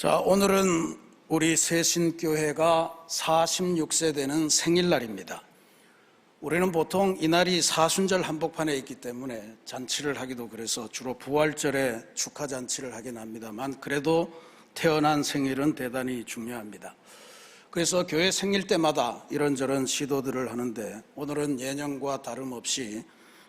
자, 오늘은 우리 새신교회가 46세 되는 생일날입니다. 우리는 보통 이날이 사순절 한복판에 있기 때문에 잔치를 하기도 그래서 주로 부활절에 축하 잔치를 하긴 합니다만 그래도 태어난 생일은 대단히 중요합니다. 그래서 교회 생일 때마다 이런저런 시도들을 하는데 오늘은 예년과 다름없이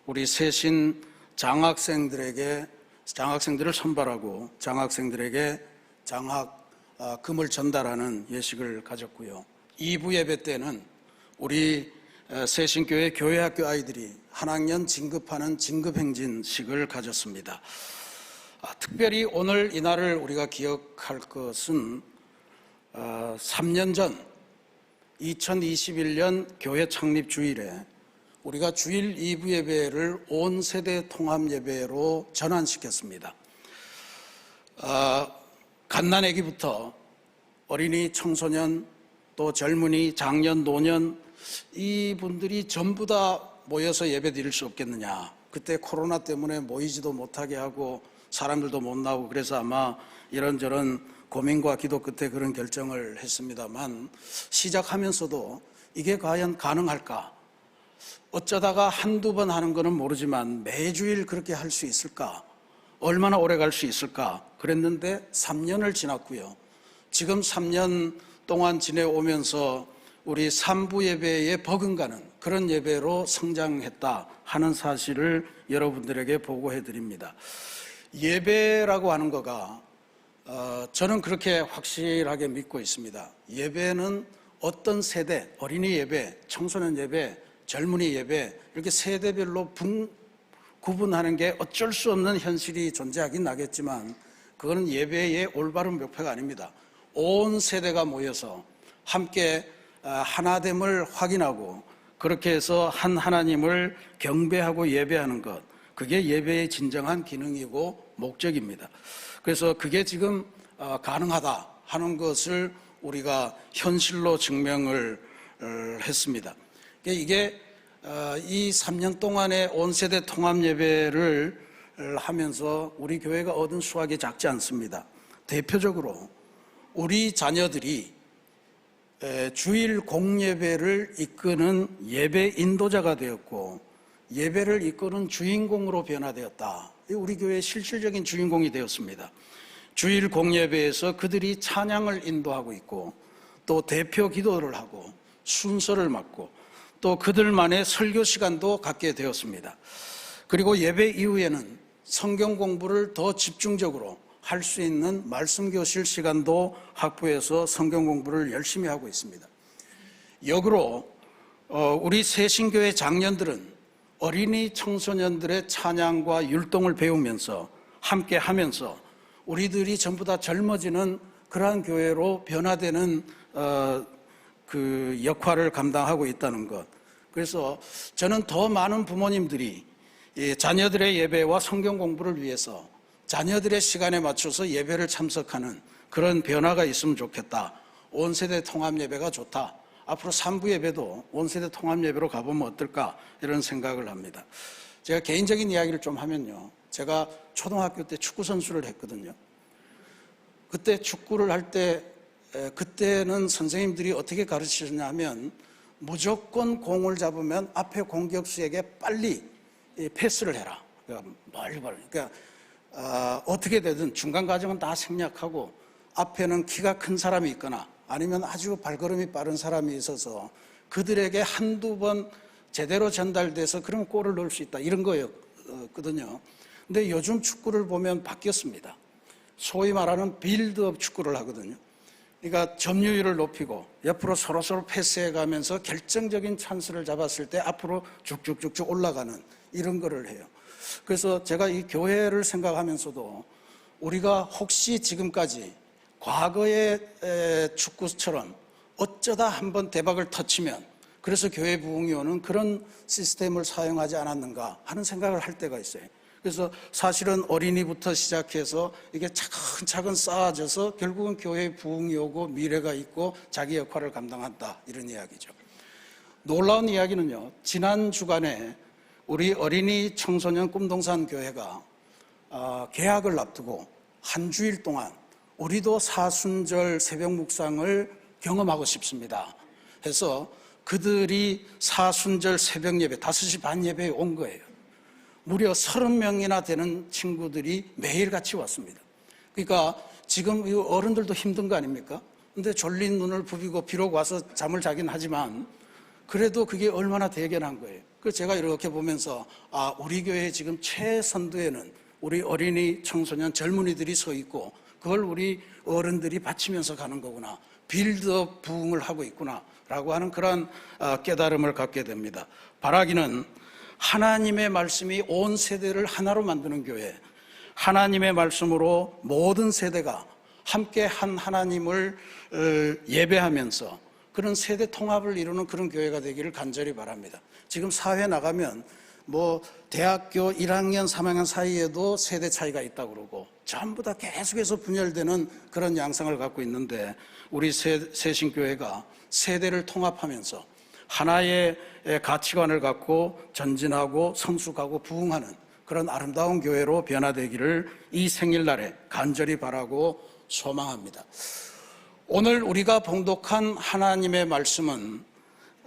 우리 새신 장학생들에게 장학생들을 선발하고 장학생들에게 장학 아, 금을 전달하는 예식을 가졌고요. 2부 예배 때는 우리 에, 새신교회 교회학교 아이들이 한 학년 진급하는 진급행진식을 가졌습니다. 아, 특별히 오늘 이날을 우리가 기억할 것은 어, 3년 전 2021년 교회 창립 주일에 우리가 주일 2부 예배를 온 세대 통합 예배로 전환시켰습니다. 아, 갓난아기부터 어린이, 청소년, 또 젊은이, 장년, 노년 이분들이 전부 다 모여서 예배 드릴 수 없겠느냐. 그때 코로나 때문에 모이지도 못하게 하고 사람들도 못 나오고 그래서 아마 이런저런 고민과 기도 끝에 그런 결정을 했습니다만 시작하면서도 이게 과연 가능할까? 어쩌다가 한두 번 하는 거는 모르지만 매주일 그렇게 할 수 있을까? 얼마나 오래 갈 수 있을까? 그랬는데 3년을 지났고요. 지금 3년 동안 지내오면서 우리 3부 예배에 버금가는 그런 예배로 성장했다 하는 사실을 여러분들에게 보고해 드립니다. 예배라고 하는 거가 어, 저는 그렇게 확실하게 믿고 있습니다. 예배는 어떤 세대, 어린이 예배, 청소년 예배, 젊은이 예배 이렇게 세대별로 분, 구분하는 게 어쩔 수 없는 현실이 존재하긴 나겠지만 그거는 예배의 올바른 목표가 아닙니다. 온 세대가 모여서 함께 아, 하나됨을 확인하고 그렇게 해서 한 하나님을 경배하고 예배하는 것 그게 예배의 진정한 기능이고 목적입니다. 그래서 그게 지금 어, 가능하다 하는 것을 우리가 현실로 증명을 어, 했습니다. 이게 어, 이 3년 동안의 온 세대 통합 예배를 하면서 우리 교회가 얻은 수확이 작지 않습니다. 대표적으로 우리 자녀들이 주일 공예배를 이끄는 예배 인도자가 되었고 예배를 이끄는 주인공으로 변화되었다. 우리 교회의 실질적인 주인공이 되었습니다. 주일 공예배에서 그들이 찬양을 인도하고 있고 또 대표 기도를 하고 순서를 맡고 또 그들만의 설교 시간도 갖게 되었습니다. 그리고 예배 이후에는 성경 공부를 더 집중적으로 할 수 있는 말씀 교실 시간도 확보해서 성경 공부를 열심히 하고 있습니다. 역으로 어, 우리 새신교회 장년들은 어린이 청소년들의 찬양과 율동을 배우면서 함께 하면서 우리들이 전부 다 젊어지는 그러한 교회로 변화되는 어, 그 역할을 감당하고 있다는 것. 그래서 저는 더 많은 부모님들이 자녀들의 예배와 성경 공부를 위해서 자녀들의 시간에 맞춰서 예배를 참석하는 그런 변화가 있으면 좋겠다. 온 세대 통합 예배가 좋다. 앞으로 3부 예배도 온 세대 통합 예배로 가보면 어떨까 이런 생각을 합니다. 제가 개인적인 이야기를 좀 하면요. 제가 초등학교 때 축구 선수를 했거든요. 그때 축구를 할때 그때는 선생님들이 어떻게 가르치셨냐면 무조건 공을 잡으면 앞에 공격수에게 빨리 패스를 해라. 그러니까 멀리 멀리. 그러니까 어, 떻게 되든 중간 과정은 다 생략하고 앞에는 키가 큰 사람이 있거나 아니면 아주 발걸음이 빠른 사람이 있어서 그들에게 한두 번 제대로 전달돼서 그럼 골을 넣을 수 있다. 이런 거였거든요. 근데 요즘 축구를 보면 바뀌었습니다. 소위 말하는 빌드업 축구를 하거든요. 그러니까 점유율을 높이고 옆으로 서로서로 패스해 가면서 결정적인 찬스를 잡았을 때 앞으로 쭉쭉쭉쭉 올라가는 이런 거를 해요. 그래서 제가 이 교회를 생각하면서도 우리가 혹시 지금까지 과거의 축구처럼 어쩌다 한번 대박을 터치면 그래서 교회 부흥이 오는 그런 시스템을 사용하지 않았는가 하는 생각을 할 때가 있어요. 그래서 사실은 어린이부터 시작해서 이게 차근차근 쌓아져서 결국은 교회의 부흥이 오고 미래가 있고 자기 역할을 감당한다. 이런 이야기죠. 놀라운 이야기는요. 지난 주간에 우리 어린이 청소년 꿈동산 교회가 어, 개학을 앞두고 한 주일 동안 우리도 사순절 새벽 묵상을 경험하고 싶습니다. 해서 그들이 사순절 새벽 예배, 5시 반 예배에 온 거예요. 무려 30명이나 되는 친구들이 매일같이 왔습니다. 그러니까 지금 이 어른들도 힘든 거 아닙니까? 근데 졸린 눈을 부비고 비록 와서 잠을 자긴 하지만 그래도 그게 얼마나 대견한 거예요. 그 제가 이렇게 보면서 아, 우리 교회 지금 최선두에는 우리 어린이, 청소년, 젊은이들이 서 있고 그걸 우리 어른들이 바치면서 가는 거구나. 빌드업 부흥을 하고 있구나. 라고 하는 그런 아, 깨달음을 갖게 됩니다. 바라기는 하나님의 말씀이 온 세대를 하나로 만드는 교회, 하나님의 말씀으로 모든 세대가 함께 한 하나님을 어, 예배하면서 그런 세대 통합을 이루는 그런 교회가 되기를 간절히 바랍니다. 지금 사회 나가면 뭐 대학교 1학년, 3학년 사이에도 세대 차이가 있다고 그러고 전부 다 계속해서 분열되는 그런 양상을 갖고 있는데 우리 새- 새신교회가 세대를 통합하면서 하나의 가치관을 갖고 전진하고 성숙하고 부흥하는 그런 아름다운 교회로 변화되기를 이 생일날에 간절히 바라고 소망합니다. 오늘 우리가 봉독한 하나님의 말씀은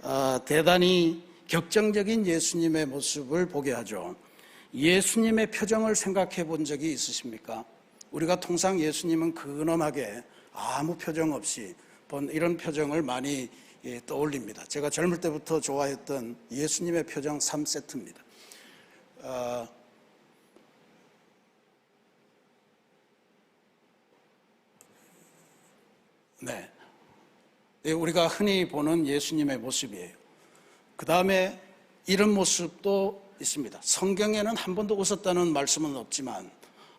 어, 대단히 격정적인 예수님의 모습을 보게 하죠. 예수님의 표정을 생각해 본 적이 있으십니까? 우리가 통상 예수님은 근엄하게 아무 표정 없이 본 이런 표정을 많이 예, 떠올립니다. 제가 젊을 때부터 좋아했던 예수님의 표정 3세트입니다. 어, 네. 예, 우리가 흔히 보는 예수님의 모습이에요. 그 다음에 이런 모습도 있습니다. 성경에는 한 번도 웃었다는 말씀은 없지만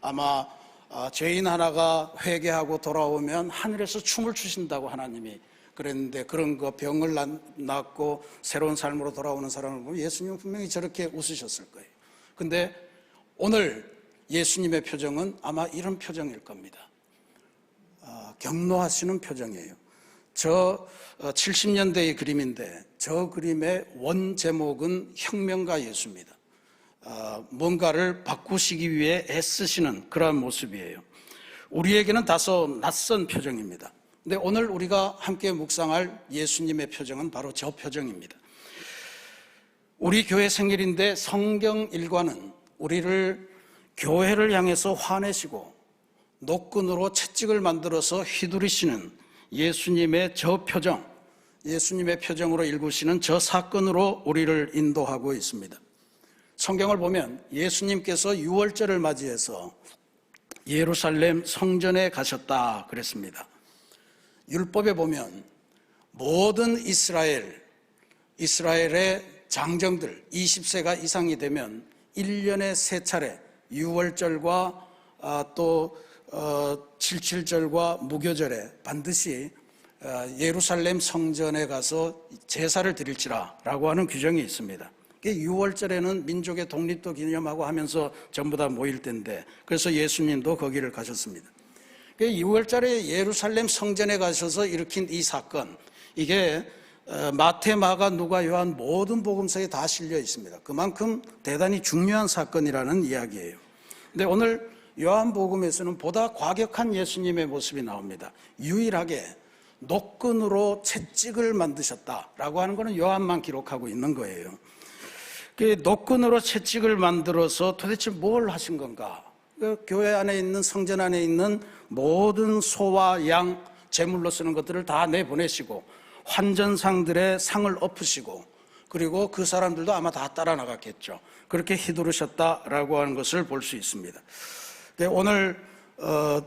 아마 아, 죄인 하나가 회개하고 돌아오면 하늘에서 춤을 추신다고 하나님이 그랬는데 그런 거 병을 난- 낫고 새로운 삶으로 돌아오는 사람을 보면 예수님은 분명히 저렇게 웃으셨을 거예요. 근데 오늘 예수님의 표정은 아마 이런 표정일 겁니다. 아, 경노하시는 표정이에요. 저 70년대의 그림인데 저 그림의 원 제목은 혁명가 예수입니다. 아, 뭔가를 바꾸시기 위해 애쓰시는 그러한 모습이에요. 우리에게는 다소 낯선 표정입니다. 근데 오늘 우리가 함께 묵상할 예수님의 표정은 바로 저 표정입니다. 우리 교회 생일인데 성경 일과는 우리를 교회를 향해서 화내시고 노끈으로 채찍을 만들어서 휘두르시는 예수님의 저 표정, 예수님의 표정으로 읽으시는 저 사건으로 우리를 인도하고 있습니다. 성경을 보면 예수님께서 6월절을 맞이해서 예루살렘 성전에 가셨다 그랬습니다. 율법에 보면 모든 이스라엘, 이스라엘의 장정들 20세가 이상이 되면 1년에 세 차례 6월절과 아, 또 어, 77절과 무교절에 반드시 어, 예루살렘 성전에 가서 제사를 드릴지라라고 하는 규정이 있습니다. 6월절에는 민족의 독립도 기념하고 하면서 전부 다 모일 때인데 그래서 예수님도 거기를 가셨습니다. 6월절에 예루살렘 성전에 가셔서 일으킨 이 사건 이게 어, 마태, 마가, 누가, 요한 모든 복음서에 다 실려 있습니다. 그만큼 대단히 중요한 사건이라는 이야기예요. 근데 오늘 요한복음에서는 보다 과격한 예수님의 모습이 나옵니다. 유일하게 노끈으로 채찍을 만드셨다라고 하는 것은 요한만 기록하고 있는 거예요. 그 노끈으로 채찍을 만들어서 도대체 뭘 하신 건가? 그 교회 안에 있는 성전 안에 있는 모든 소와 양 제물로 쓰는 것들을 다 내보내시고 환전상들의 상을 엎으시고 그리고 그 사람들도 아마 다 따라 나갔겠죠. 그렇게 휘두르셨다라고 하는 것을 볼 수 있습니다. 네, 오늘 어,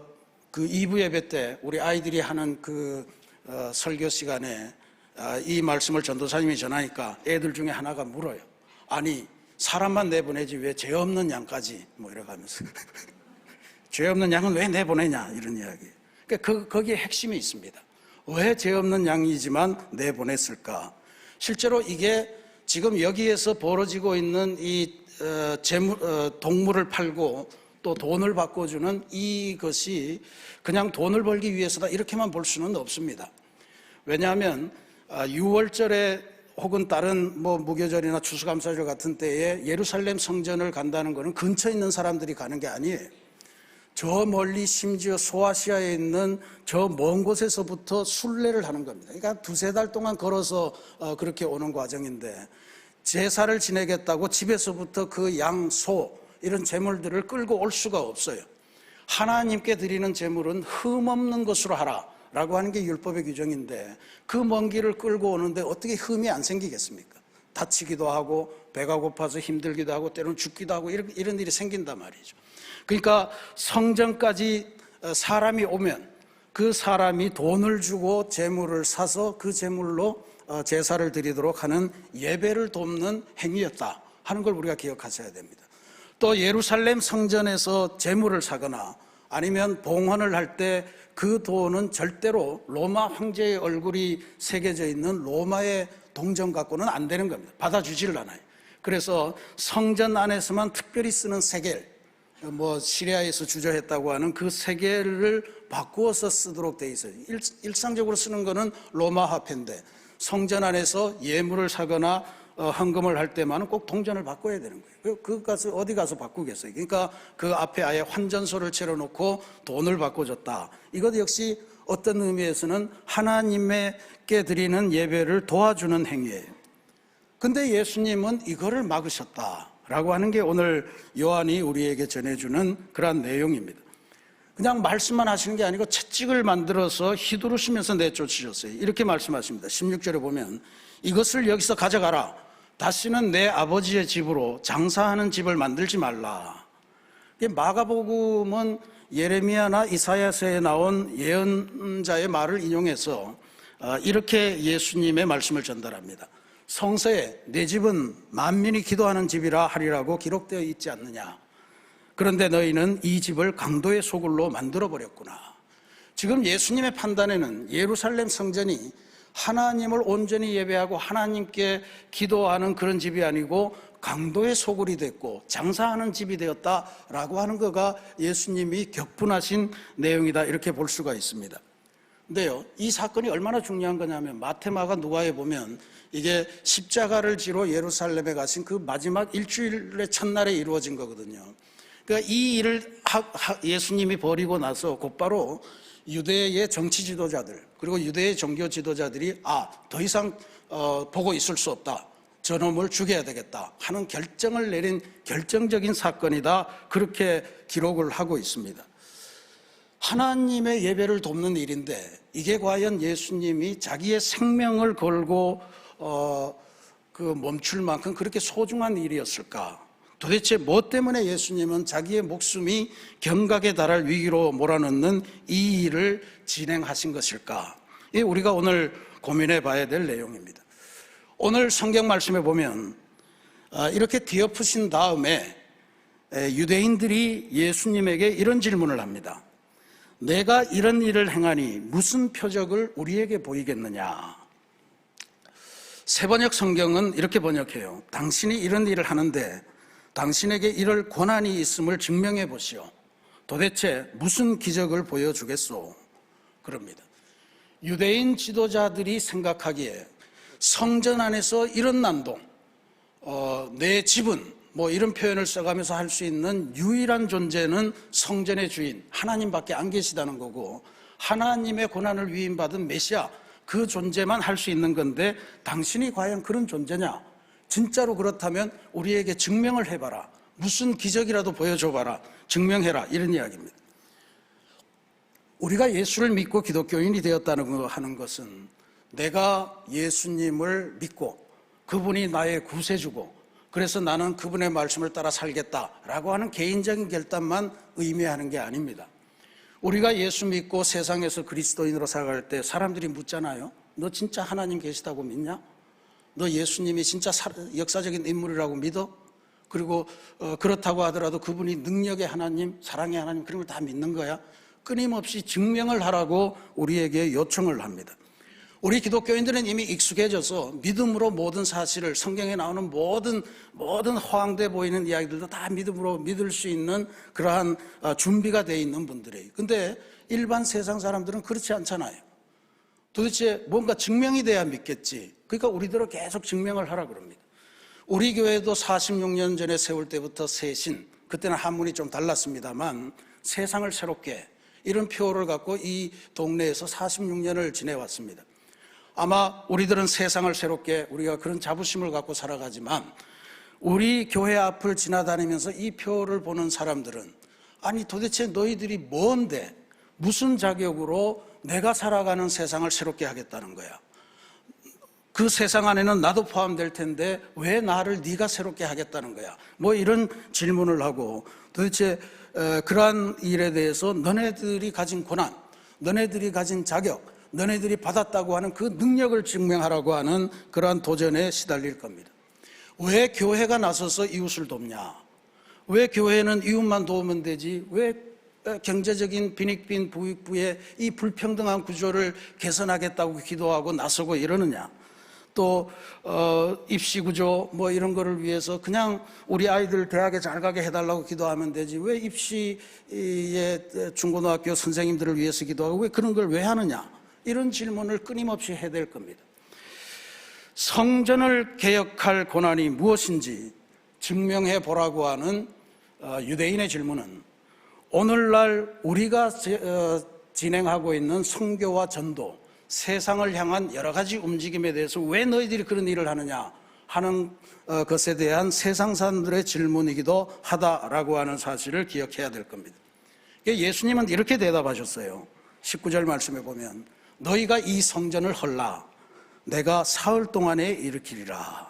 그 2부 예배 때 우리 아이들이 하는 그 어, 설교 시간에 아, 이 말씀을 전도사님이 전하니까 애들 중에 하나가 물어요. 아니 사람만 내보내지 왜 죄 없는 양까지 뭐 이래가면서 죄 없는 양은 왜 내보내냐 이런 이야기. 그러니까 그 거기에 핵심이 있습니다. 왜 죄 없는 양이지만 내보냈을까? 실제로 이게 지금 여기에서 벌어지고 있는 이 어, 재물, 어, 동물을 팔고 또 돈을 바꿔주는 이것이 그냥 돈을 벌기 위해서다 이렇게만 볼 수는 없습니다. 왜냐하면 6월절에 혹은 다른 뭐 무교절이나 추수감사절 같은 때에 예루살렘 성전을 간다는 것은 근처에 있는 사람들이 가는 게 아니에요. 저 멀리 심지어 소아시아에 있는 저 먼 곳에서부터 순례를 하는 겁니다. 그러니까 두세 달 동안 걸어서 어, 그렇게 오는 과정인데 제사를 지내겠다고 집에서부터 그 양, 소 이런 재물들을 끌고 올 수가 없어요. 하나님께 드리는 재물은 흠 없는 것으로 하라 라고 하는 게 율법의 규정인데 그 먼 길을 끌고 오는데 어떻게 흠이 안 생기겠습니까? 다치기도 하고 배가 고파서 힘들기도 하고 때로는 죽기도 하고 이런, 이런 일이 생긴단 말이죠. 그러니까 성전까지 어, 사람이 오면 그 사람이 돈을 주고 재물을 사서 그 재물로 어, 제사를 드리도록 하는 예배를 돕는 행위였다 하는 걸 우리가 기억하셔야 됩니다. 또 예루살렘 성전에서 재물을 사거나 아니면 봉헌을 할 때그 돈은 절대로 로마 황제의 얼굴이 새겨져 있는 로마의 동전 갖고는 안 되는 겁니다. 받아주지를 않아요. 그래서 성전 안에서만 특별히 쓰는 세겔, 뭐 시리아에서 주저했다고 하는 그 세계를 바꾸어서 쓰도록 돼 있어요. 일, 상적으로 쓰는 거는 로마 화폐인데 성전 안에서 예물을 사거나 어, 헌금을 할 때만은 꼭 동전을 바꿔야 되는 거예요. 그 가서 어디 가서 바꾸겠어요. 그러니까 그 앞에 아예 환전소를 채워놓고 돈을 바꿔줬다. 이것 역시 어떤 의미에서는 하나님께 드리는 예배를 도와주는 행위예요. 근데 예수님은 이거를 막으셨다 라고 하는 게 오늘 요한이 우리에게 전해주는 그러한 내용입니다. 그냥 말씀만 하시는 게 아니고 채찍을 만들어서 휘두르시면서 내쫓으셨어요. 이렇게 말씀하십니다. 16절에 보면 이것을 여기서 가져가라. 다시는 내 아버지의 집으로 장사하는 집을 만들지 말라. 마가복음은 예레미야나 이사야서에 나온 예언자의 말을 인용해서 어, 이렇게 예수님의 말씀을 전달합니다. 성서에 내 집은 만민이 기도하는 집이라 하리라고 기록되어 있지 않느냐. 그런데 너희는 이 집을 강도의 소굴로 만들어 버렸구나. 지금 예수님의 판단에는 예루살렘 성전이 하나님을 온전히 예배하고 하나님께 기도하는 그런 집이 아니고 강도의 소굴이 됐고 장사하는 집이 되었다라고 하는 거가 예수님이 격분하신 내용이다 이렇게 볼 수가 있습니다. 근데요, 이 사건이 얼마나 중요한 거냐면 마테마가 누가에 보면 이게 십자가를 지러 예루살렘에 가신 그 마지막 일주일의 첫날에 이루어진 거거든요. 그러니까 이 일을 예수님이 버리고 나서 곧바로 유대의 정치 지도자들 그리고 유대의 종교 지도자들이 아 더 이상 어, 보고 있을 수 없다. 저놈을 죽여야 되겠다 하는 결정을 내린 결정적인 사건이다. 그렇게 기록을 하고 있습니다. 하나님의 예배를 돕는 일인데 이게 과연 예수님이 자기의 생명을 걸고 어, 그 멈출 만큼 그렇게 소중한 일이었을까? 도대체 뭐 때문에 예수님은 자기의 목숨이 경각에 달할 위기로 몰아넣는 이 일을 진행하신 것일까? 이 우리가 오늘 고민해 봐야 될 내용입니다. 오늘 성경 말씀에 보면 아, 이렇게 뒤엎으신 다음에 유대인들이 예수님에게 이런 질문을 합니다. 내가 이런 일을 행하니 무슨 표적을 우리에게 보이겠느냐? 세번역 성경은 이렇게 번역해요. 당신이 이런 일을 하는데 당신에게 이럴 권한이 있음을 증명해 보시오. 도대체 무슨 기적을 보여주겠소? 그럽니다. 유대인 지도자들이 생각하기에 성전 안에서 이런 난동, 어, 내 집은 뭐 이런 표현을 써가면서 할 수 있는 유일한 존재는 성전의 주인 하나님밖에 안 계시다는 거고 하나님의 고난을 위임받은 메시아 그 존재만 할 수 있는 건데 당신이 과연 그런 존재냐? 진짜로 그렇다면 우리에게 증명을 해봐라. 무슨 기적이라도 보여줘봐라. 증명해라. 이런 이야기입니다. 우리가 예수를 믿고 기독교인이 되었다는 거 하는 것은 내가 예수님을 믿고 그분이 나의 구세주고 그래서 나는 그분의 말씀을 따라 살겠다라고 하는 개인적인 결단만 의미하는 게 아닙니다. 우리가 예수 믿고 세상에서 그리스도인으로 살아갈 때 사람들이 묻잖아요. 너 진짜 하나님 계시다고 믿냐? 너 예수님이 진짜 역사적인 인물이라고 믿어? 그리고 어, 그렇다고 하더라도 그분이 능력의 하나님, 사랑의 하나님 그런 걸 다 믿는 거야? 끊임없이 증명을 하라고 우리에게 요청을 합니다. 우리 기독교인들은 이미 익숙해져서 믿음으로 모든 사실을 성경에 나오는 모든 모든 허황돼 보이는 이야기들도 다 믿음으로 믿을 수 있는 그러한 어, 준비가 되어 있는 분들이에요. 근데 일반 세상 사람들은 그렇지 않잖아요. 도대체 뭔가 증명이 돼야 믿겠지. 그러니까 우리들은 계속 증명을 하라 그럽니다. 우리 교회도 46년 전에 세울 때부터 세신, 그때는 한문이 좀 달랐습니다만 세상을 새롭게 이런 표어를 갖고 이 동네에서 46년을 지내왔습니다. 아마 우리들은 세상을 새롭게 우리가 그런 자부심을 갖고 살아가지만 우리 교회 앞을 지나다니면서 이 표를 보는 사람들은 아니 도대체 너희들이 뭔데 무슨 자격으로 내가 살아가는 세상을 새롭게 하겠다는 거야. 그 세상 안에는 나도 포함될 텐데 왜 나를 네가 새롭게 하겠다는 거야? 뭐 이런 질문을 하고 도대체 어, 그러한 일에 대해서 너네들이 가진 고난, 너네들이 가진 자격, 너네들이 받았다고 하는 그 능력을 증명하라고 하는 그러한 도전에 시달릴 겁니다. 왜 교회가 나서서 이웃을 돕냐? 왜 교회는 이웃만 도우면 되지? 왜 경제적인 빈익빈 부익부의 이 불평등한 구조를 개선하겠다고 기도하고 나서고 이러느냐? 또 어, 입시 구조 뭐 이런 거를 위해서 그냥 우리 아이들 대학에 잘 가게 해달라고 기도하면 되지 왜 입시의 중고등학교 선생님들을 위해서 기도하고 왜 그런 걸 왜 하느냐 이런 질문을 끊임없이 해야 될 겁니다. 성전을 개혁할 고난이 무엇인지 증명해 보라고 하는 어, 유대인의 질문은 오늘날 우리가 어, 진행하고 있는 성교와 전도 세상을 향한 여러 가지 움직임에 대해서 왜 너희들이 그런 일을 하느냐 하는 어, 것에 대한 세상 사람들의 질문이기도 하다라고 하는 사실을 기억해야 될 겁니다. 예수님은 이렇게 대답하셨어요. 19절 말씀에 보면 너희가 이 성전을 헐라 내가 사흘 동안에 일으키리라.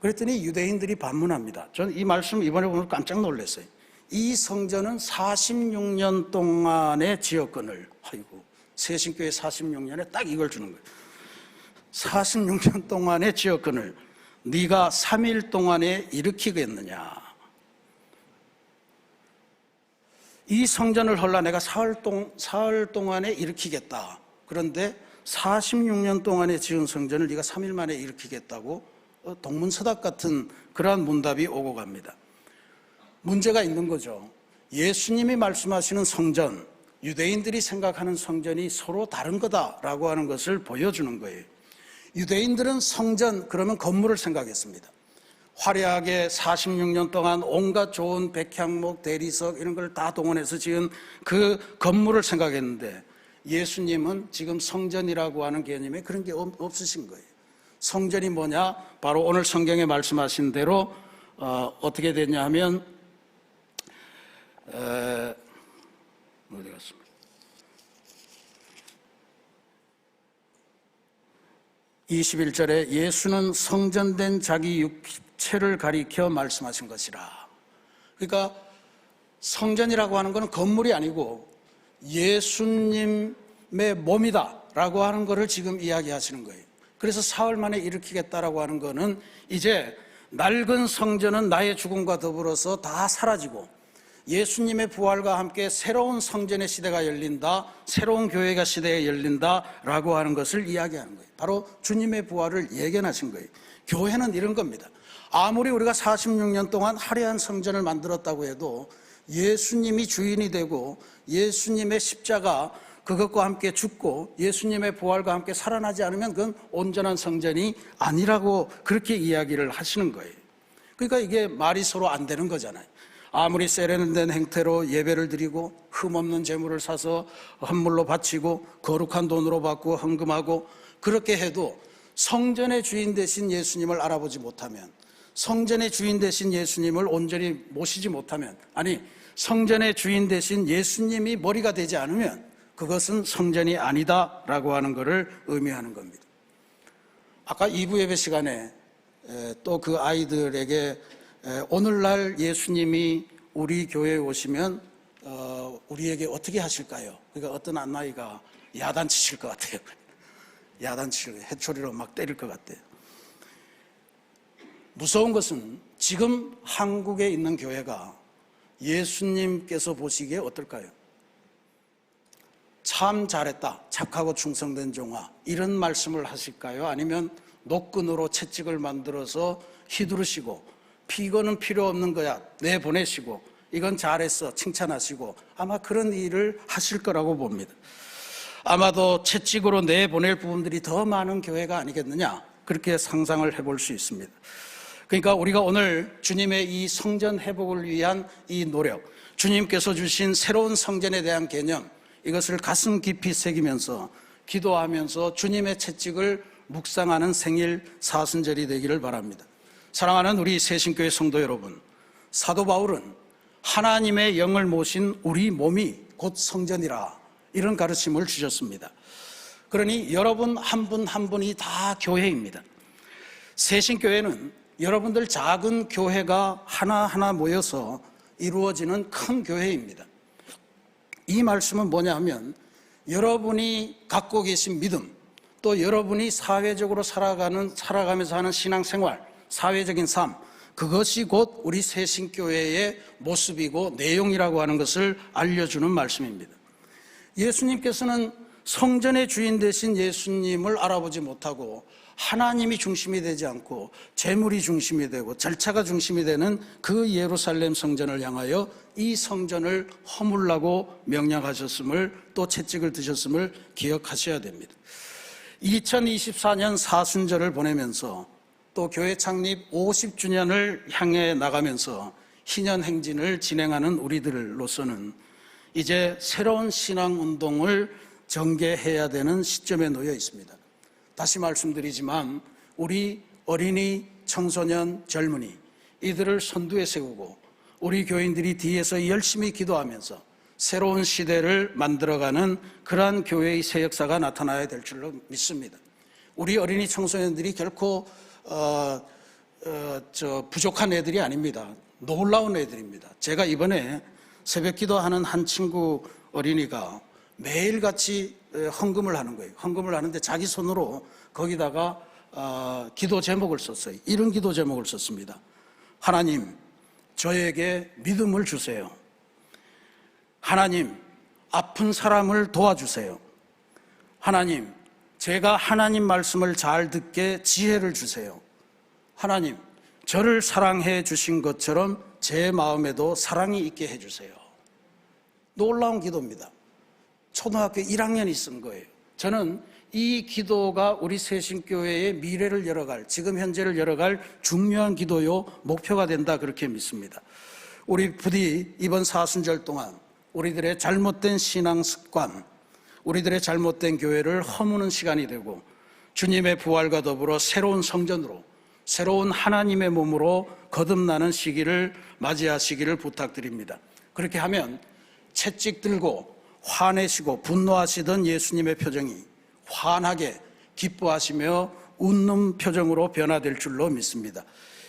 그랬더니 유대인들이 반문합니다. 저는 이 말씀 이번에 보면 깜짝 놀랐어요. 이 성전은 46년 동안의 지역권을 아이고 세신교회 46년에 딱 이걸 주는 거예요. 46년 동안의 지역권을 네가 3일 동안에 일으키겠느냐? 이 성전을 헐라 내가 사흘, 동, 사흘 동안에 일으키겠다. 그런데 46년 동안에 지은 성전을 네가 3일 만에 일으키겠다고 어, 동문서답 같은 그러한 문답이 오고 갑니다. 문제가 있는 거죠. 예수님이 말씀하시는 성전, 유대인들이 생각하는 성전이 서로 다른 거다라고 하는 것을 보여주는 거예요. 유대인들은 성전 그러면 건물을 생각했습니다. 화려하게 46년 동안 온갖 좋은 백향목, 대리석 이런 걸 다 동원해서 지은 그 건물을 생각했는데 예수님은 지금 성전이라고 하는 개념에 그런 게 없으신 거예요. 성전이 뭐냐? 바로 오늘 성경에 말씀하신 대로 어, 떻게 됐냐 하면 에, 어디 갔습니까? 21절에 예수는 성전된 자기 육체를 가리켜 말씀하신 것이라. 그러니까 성전이라고 하는 것은 건물이 아니고 예수님의 몸이다라고 하는 것을 지금 이야기하시는 거예요. 그래서 사흘 만에 일으키겠다라고 하는 것은 이제 낡은 성전은 나의 죽음과 더불어서 다 사라지고 예수님의 부활과 함께 새로운 성전의 시대가 열린다, 새로운 교회가 시대에 열린다라고 하는 것을 이야기하는 거예요. 바로 주님의 부활을 예견하신 거예요. 교회는 이런 겁니다. 아무리 우리가 46년 동안 화려한 성전을 만들었다고 해도 예수님이 주인이 되고 예수님의 십자가 그것과 함께 죽고 예수님의 부활과 함께 살아나지 않으면 그건 온전한 성전이 아니라고 그렇게 이야기를 하시는 거예요. 그러니까 이게 말이 서로 안 되는 거잖아요. 아무리 세련된 행태로 예배를 드리고 흠없는 재물을 사서 헌물로 바치고 거룩한 돈으로 받고 헌금하고 그렇게 해도 성전의 주인 되신 예수님을 알아보지 못하면 성전의 주인 되신 예수님을 온전히 모시지 못하면 아니 성전의 주인 되신 예수님이 머리가 되지 않으면 그것은 성전이 아니다라고 하는 것을 의미하는 겁니다. 아까 2부 예배 시간에 또 그 아이들에게 오늘날 예수님이 우리 교회에 오시면 어, 우리에게 어떻게 하실까요? 그러니까 어떤 안나이가 야단치실 것 같아요. 야단치실 해초리로 막 때릴 것 같아요. 무서운 것은 지금 한국에 있는 교회가 예수님께서 보시기에 어떨까요? 참 잘했다. 착하고 충성된 종아. 이런 말씀을 하실까요? 아니면 노끈으로 채찍을 만들어서 휘두르시고 피고는 필요 없는 거야. 내보내시고 이건 잘했어. 칭찬하시고 아마 그런 일을 하실 거라고 봅니다. 아마도 채찍으로 내보낼 부분들이 더 많은 교회가 아니겠느냐. 그렇게 상상을 해볼 수 있습니다. 그러니까 우리가 오늘 주님의 이 성전 회복을 위한 이 노력, 주님께서 주신 새로운 성전에 대한 개념, 이것을 가슴 깊이 새기면서 기도하면서 주님의 채찍을 묵상하는 생일 사순절이 되기를 바랍니다. 사랑하는 우리 새신교회 성도 여러분, 사도 바울은 하나님의 영을 모신 우리 몸이 곧 성전이라 이런 가르침을 주셨습니다. 그러니 여러분 한 분한 분이 다 교회입니다. 새신교회는 여러분들 작은 교회가 하나하나 모여서 이루어지는 큰 교회입니다. 이 말씀은 뭐냐 하면 여러분이 갖고 계신 믿음 또 여러분이 사회적으로 살아가는 살아가면서 하는 신앙생활 사회적인 삶 그것이 곧 우리 새신교회의 모습이고 내용이라고 하는 것을 알려주는 말씀입니다. 예수님께서는 성전의 주인 되신 예수님을 알아보지 못하고 하나님이 중심이 되지 않고 재물이 중심이 되고 절차가 중심이 되는 그 예루살렘 성전을 향하여 이 성전을 허물라고 명령하셨음을 또 채찍을 드셨음을 기억하셔야 됩니다. 2024년 사순절을 보내면서 또 교회 창립 50주년을 향해 나가면서 희년 행진을 진행하는 우리들로서는 이제 새로운 신앙 운동을 전개해야 되는 시점에 놓여 있습니다. 다시 말씀드리지만 우리 어린이, 청소년, 젊은이 이들을 선두에 세우고 우리 교인들이 뒤에서 열심히 기도하면서 새로운 시대를 만들어가는 그러한 교회의 새 역사가 나타나야 될 줄로 믿습니다. 우리 어린이 청소년들이 결코 어, 어, 저 부족한 애들이 아닙니다. 놀라운 애들입니다. 제가 이번에 새벽 기도하는 한 친구 어린이가 매일같이 헌금을 하는 거예요. 헌금을 하는데 자기 손으로 거기다가 어, 기도 제목을 썼어요. 이런 기도 제목을 썼습니다. 하나님, 저에게 믿음을 주세요. 하나님, 아픈 사람을 도와주세요. 하나님, 제가 하나님 말씀을 잘 듣게 지혜를 주세요. 하나님, 저를 사랑해 주신 것처럼 제 마음에도 사랑이 있게 해 주세요. 놀라운 기도입니다. 초등학교 1학년이 쓴 거예요. 저는 이 기도가 우리 새신교회의 미래를 열어갈, 지금 현재를 열어갈 중요한 기도요, 목표가 된다, 그렇게 믿습니다. 우리 부디 이번 사순절 동안 우리들의 잘못된 신앙 습관, 우리들의 잘못된 교회를 허무는 시간이 되고 주님의 부활과 더불어 새로운 성전으로 새로운 하나님의 몸으로 거듭나는 시기를 맞이하시기를 부탁드립니다. 그렇게 하면 채찍 들고 화내시고 분노하시던 예수님의 표정이 환하게 기뻐하시며 웃는 표정으로 변화될 줄로 믿습니다.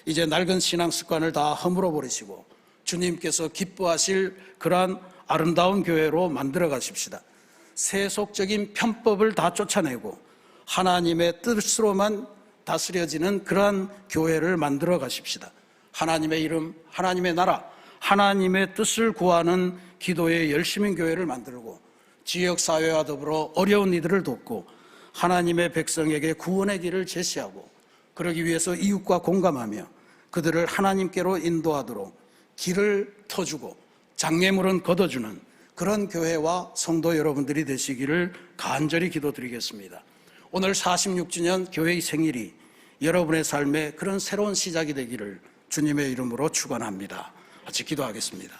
이제 낡은 신앙 습관을 다 허물어 버리시고 주님께서 기뻐하실 그러한 아름다운 교회로 만들어 가십시다. 세속적인 편법을 다 쫓아내고 하나님의 뜻으로만 다스려지는 그러한 교회를 만들어 가십시다. 하나님의 이름, 하나님의 나라, 하나님의 뜻을 구하는 기도의 열심인 교회를 만들고 지역 사회와 더불어 어려운 이들을 돕고 하나님의 백성에게 구원의 길을 제시하고 그러기 위해서 이웃과 공감하며 그들을 하나님께로 인도하도록 길을 터주고 장애물은 걷어주는 그런 교회와 성도 여러분들이 되시기를 간절히 기도드리겠습니다. 오늘 46주년 교회의 생일이 여러분의 삶에 그런 새로운 시작이 되기를 주님의 이름으로 축원합니다. 같이 기도하겠습니다.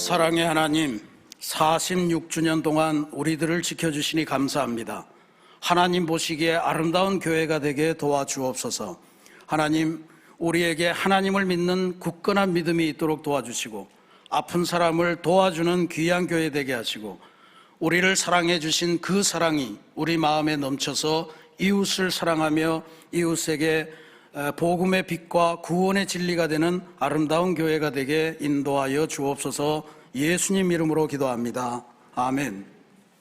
사랑의 하나님, 46주년 동안 우리들을 지켜주시니 감사합니다. 하나님 보시기에 아름다운 교회가 되게 도와주옵소서. 하나님, 우리에게 하나님을 믿는 굳건한 믿음이 있도록 도와주시고, 아픈 사람을 도와주는 귀한 교회 되게 하시고, 우리를 사랑해 주신 그 사랑이 우리 마음에 넘쳐서 이웃을 사랑하며 이웃에게 어, 복음의 빛과 구원의 진리가 되는 아름다운 교회가 되게 인도하여 주옵소서 예수님 이름으로 기도합니다. 아멘.